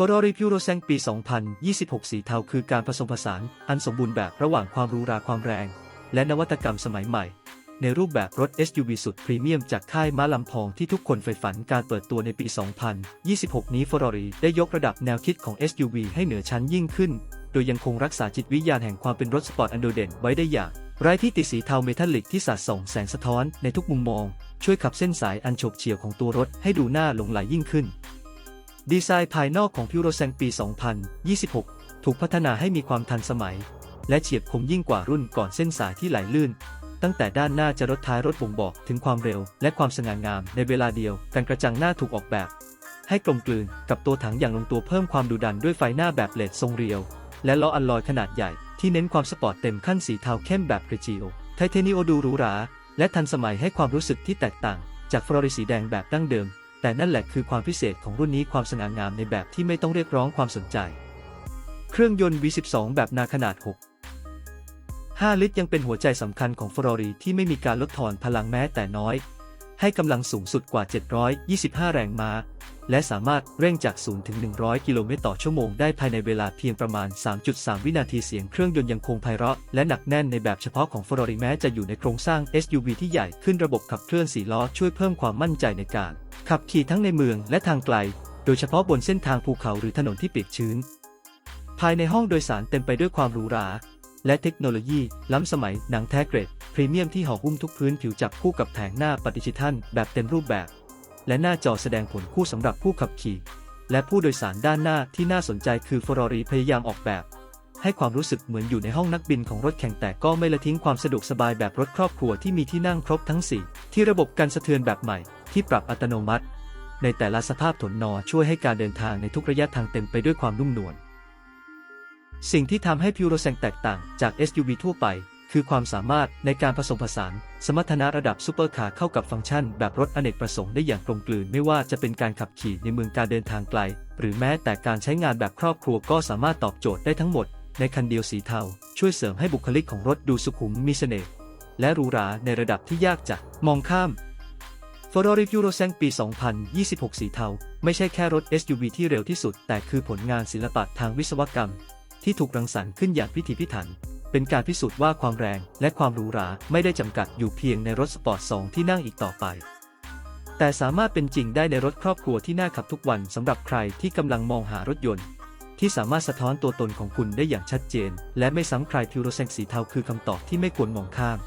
Ferrari Puro s a n ปี 2026 สีเทาคือการผสมผสานอันสมบูรณ์แบบระหว่างความรูราความแรง และนวัตกรรมสมัยใหม่ ในรูปแบบรถ SUV สุดพรีเมียมจากค่ายม้าลำพองที่ทุกคนใฝ่ฝันการเปิดตัวในปี 2026 นี้ Ferrari ได้ยกระดับแนวคิดของ SUV ให้เหนือชั้นยิ่งขึ้น โดยยังคงรักษาจิตวิญญาณแห่งความเป็นรถสปอร์ตอันโดดเด่นไว้ได้อย่างไร้ที่ติสีเทาเมทัลลิกที่สาดส่องแสงสะท้อนในทุกมุมมอง ช่วยขับเส้นสายอันโฉบเฉี่ยวของตัวรถให้ดูน่าหลงไหลยิ่งขึ้น ดีไซน์ภายนอกของพิวโรแซงปี 2026 ถูกพัฒนาให้มีความทันสมัย และเฉียบคมยิ่งกว่ารุ่นก่อนเส้นสายที่ไหลลื่น ตั้งแต่ด้านหน้าจะรถท้ายรถบ่งบอกถึงความเร็ว และความสง่างามในเวลาเดียวกันกระจังหน้าถูกออกแบบ ให้กลมกลืนกับตัวถังอย่างลงตัวเพิ่มความดุดันด้วยไฟหน้าแบบเลดทรงเรียว และล้ออัลลอยขนาดใหญ่ที่เน้นความสปอร์ตเต็มขั้นสีเทาเข้มแบบกริจิโอไทเทเนิโอดูหรูหราและทันสมัยให้ความรู้สึกที่แตกต่าง จากฟลอริสีแดงแบบดั้งเดิม แต่นั่นแหละคือความพิเศษของรุ่นนี้ความสง่างามในแบบที่ไม่ต้องเรียกร้องความสนใจ เครื่องยนต์ V12 แบบนาขนาด 6 5 ลิตรยังเป็นหัวใจสำคัญของฟรอรีที่ไม่มีการลดทอนพลังแม้แต่น้อย ให้กำลังสูงสุดกว่า 725 แรงม้า และสามารถเร่งจาก 0 ถึง 100 กิโลเมตรต่อชั่วโมงได้ภายในเวลาเพียงประมาณ 3.3 วินาทีเสียงเครื่องยนต์ยังคงไพเราะ และหนักแน่นในแบบเฉพาะของ Ferrari แม้จะอยู่ในโครงสร้าง SUV ที่ใหญ่ขึ้นระบบขับเคลื่อน4ล้อช่วยเพิ่มความมั่นใจในการ ขับขี่ทั้งในเมืองและทางไกล โดยเฉพาะบนเส้นทางภูเขาหรือถนนที่เปียกชื้น ภายในห้องโดยสารเต็มไปด้วยความหรูหรา และเทคโนโลยีล้ำสมัยหนังแท้เกรด พรีเมียมที่ห่อหุ้มทุกพื้นผิวจับคู่กับแผงหน้าปฏิชิทันแบบเต็มรูปแบบ และหน้าจอแสดงผลคู่สำหรับผู้ขับขี่ และผู้โดยสารด้านหน้าที่น่าสนใจคือ Ferrari พยายามออกแบบ ให้ความรู้สึกเหมือนอยู่ในห้องนักบินของรถแข่งแต่ก็ไม่ละทิ้งความสะดวกสบายแบบรถครอบครัวที่มีที่นั่งครบทั้ง 4 ที่ระบบการสะเทือนแบบใหม่ ที่ปรับอัตโนมัติ ในแต่ละสภาพถนนอช่วยให้การเดินทางในทุกระยะทางเต็มไปด้วยความนุ่มนวล สิ่งที่ทำให้พิวโรแซงแตกต่างจาก SUV ทั่วไป คือความสามารถในการผสมผสาน สมรรถนะระดับซูเปอร์คาร์เข้ากับฟังก์ชัน แบบรถอเนกประสงค์ได้อย่างกลมกลืน ไม่ว่าจะเป็นการขับขี่ในเมืองการเดินทางไกล หรือแม้แต่การใช้งานแบบครอบครัวก็สามารถตอบโจทย์ได้ทั้งหมด ในคันเดียวสีเทา ช่วยเสริมให้บุคลิกของรถดูสุขุมมีเสน่ห์และหรูหราในระดับที่ยากจะมองข้าม Ferrari Euro s a n ปี 2026 สีเทา ไม่ใช่แค่รถ SUV ที่เร็วที่สุด แต่คือผลงานศิลปะทางวิศวกรรม ที่ถูกรังสรรค์ขึ้นอย่างพิถีพิถัน เป็นการพิสูจน์ว่าความแรงและความหรูหราไม่ได้จำกัดอยู่เพียงในรถสปอร์ตสองที่นั่งอีกต่อไป แต่สามารถเป็นจริงได้ในรถครอบครัวที่น่าขับทุกวันสำหรับใครที่กำลังมองหารถยนต์ ที่สามารถสะท้อนตัวตนของคุณได้อย่างชัดเจน และไม่ซ้ำใครพิวโรเซงสีเทาคือคำตอบที่ไม่ควรมองข้าม